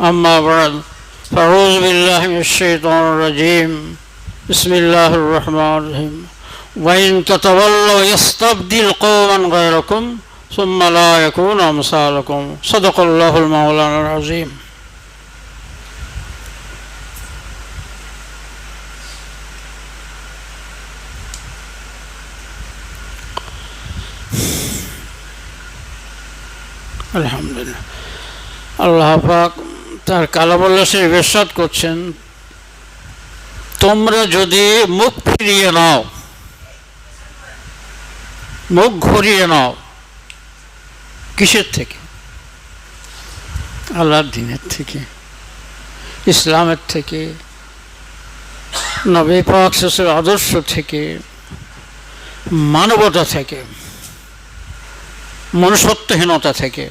أما بعد فأعوذ بالله من الشيطان الرجيم. بسم الله الرحمن الرحيم. وإن تتولوا يستبدل قوما غيركم ثم لا يكون أمثالكم. صدق الله المولانا العظيم. الحمد لله. الله فاكم তার কালামুল্লাসের বেসাদ করছেন, তোমরা যদি মুখ ফিরিয়ে নাও, মুখ ঘুরিয়ে নাও, কিসের থেকে? আল্লাহর দিনের থেকে, ইসলামের থেকে, নবী পাক শেষের আদর্শ থেকে, মানবতা থেকে, মনুষ্যত্বহীনতা থেকে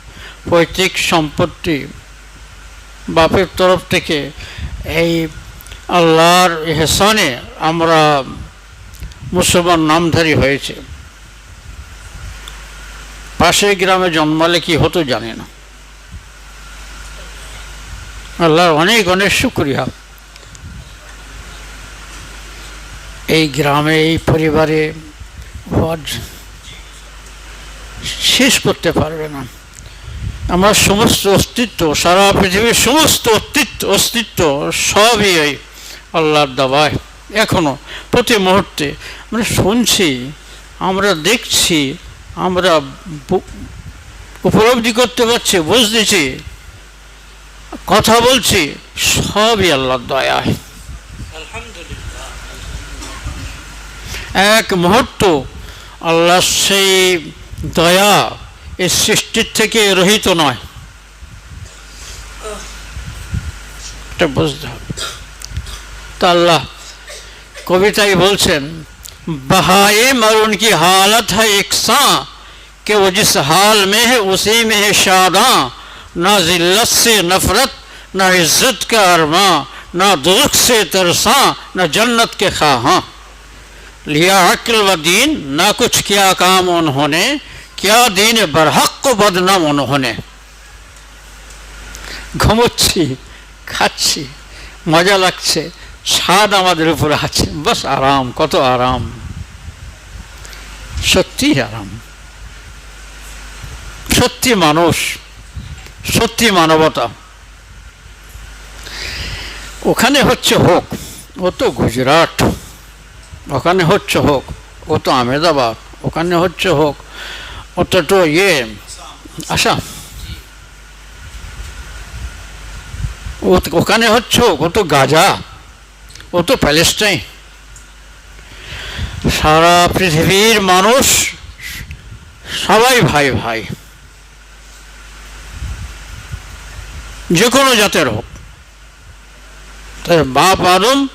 পৈতৃক সম্পত্তি বাপের তরফ থেকে এই আল্লাহর হেসানে আমরা মুসলমান নামধারী হয়েছে। পাশের গ্রামে জন্মালে কি হতো জানি না। আল্লাহর অনেক অনেক শুক্রিয়া। এই গ্রামে, এই পরিবারে শেষ করতে পারবে না। আমার সমস্ত অস্তিত্ব, সারা পৃথিবীর সমস্ত অস্তিত্ব অস্তিত্ব সবই এই আল্লাহর দাবায় এখনও, প্রতি মুহূর্তে। আমরা শুনছি, আমরা দেখছি, আমরা উপলব্ধি করতে পারছি, বুঝতেছি, কথা বলছি, সবই আল্লাহর দয়ায়। এক মুহূর্ত আল্লাহ সেই দয়া এই সৃষ্টির থেকে রহিত নয়। আল্লাহ কবিতায় বলছেন بہائے اور ان کی حالت ہے یکساں کہ وہ جس حال میں ہے اسی میں ہے شاداں نہ ذلت سے نفرت نہ عزت کا ارماں نہ درخت سے ترساں نہ جنت کے خواہاں لیا عقل و دین نہ کچھ کیا کام انہوں نے क्या দিন बरहक को बदनाम ঘুমোচ্ছি, খাচ্ছি, মজা লাগছে, স্বাদ আমাদের উপরে আছে। বাস আরাম, কত আরাম। সত্যি আরাম। সত্যি মানুষ, সত্যি মানবতা। ওখানে হচ্ছে হোক, ও তো গুজরাট, ওখানে হচ্ছে হোক, ও তো আহমেদাবাদ, ওখানে হচ্ছে হোক তো ইয়ে আশা ওখানে হচ্ছে, ও তো গাজা, ও তো প্যালেস্টাইন। সারা পৃথিবীর মানুষ সবাই ভাই ভাই। যে কোনো জাতের হোক। তাই বাপ আদম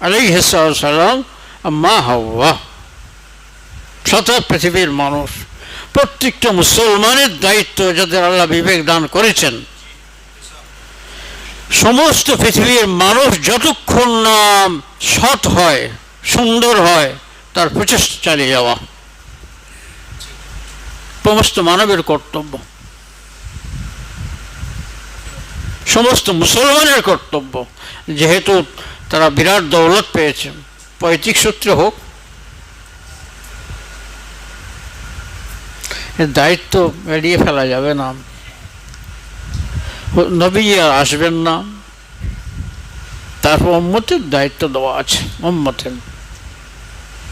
আলাই সালাম মা হাওয়া। সারা পৃথিবীর মানুষ। প্রত্যেকটা মুসলমানের দায়িত্ব যাদের আল্লাহ বিবেক দান করেছেন। সমস্ত পৃথিবীর মানুষ যতক্ষণ না সৎ হয়, সুন্দর হয়, তার প্রচেষ্টা চালিয়ে যাওয়া। সমস্ত মানবের কর্তব্য। সমস্ত মুসলমানের কর্তব্য। যেহেতু তারা বিরাট দৌলত পেয়েছে, পৈতৃক সূত্রে হোক দায়িত্ব এড়িয়ে ফেলা যাবে না। নবী আর আসবেন না। তারপর উম্মতের দায়িত্ব দেওয়া আছে, উম্মতের।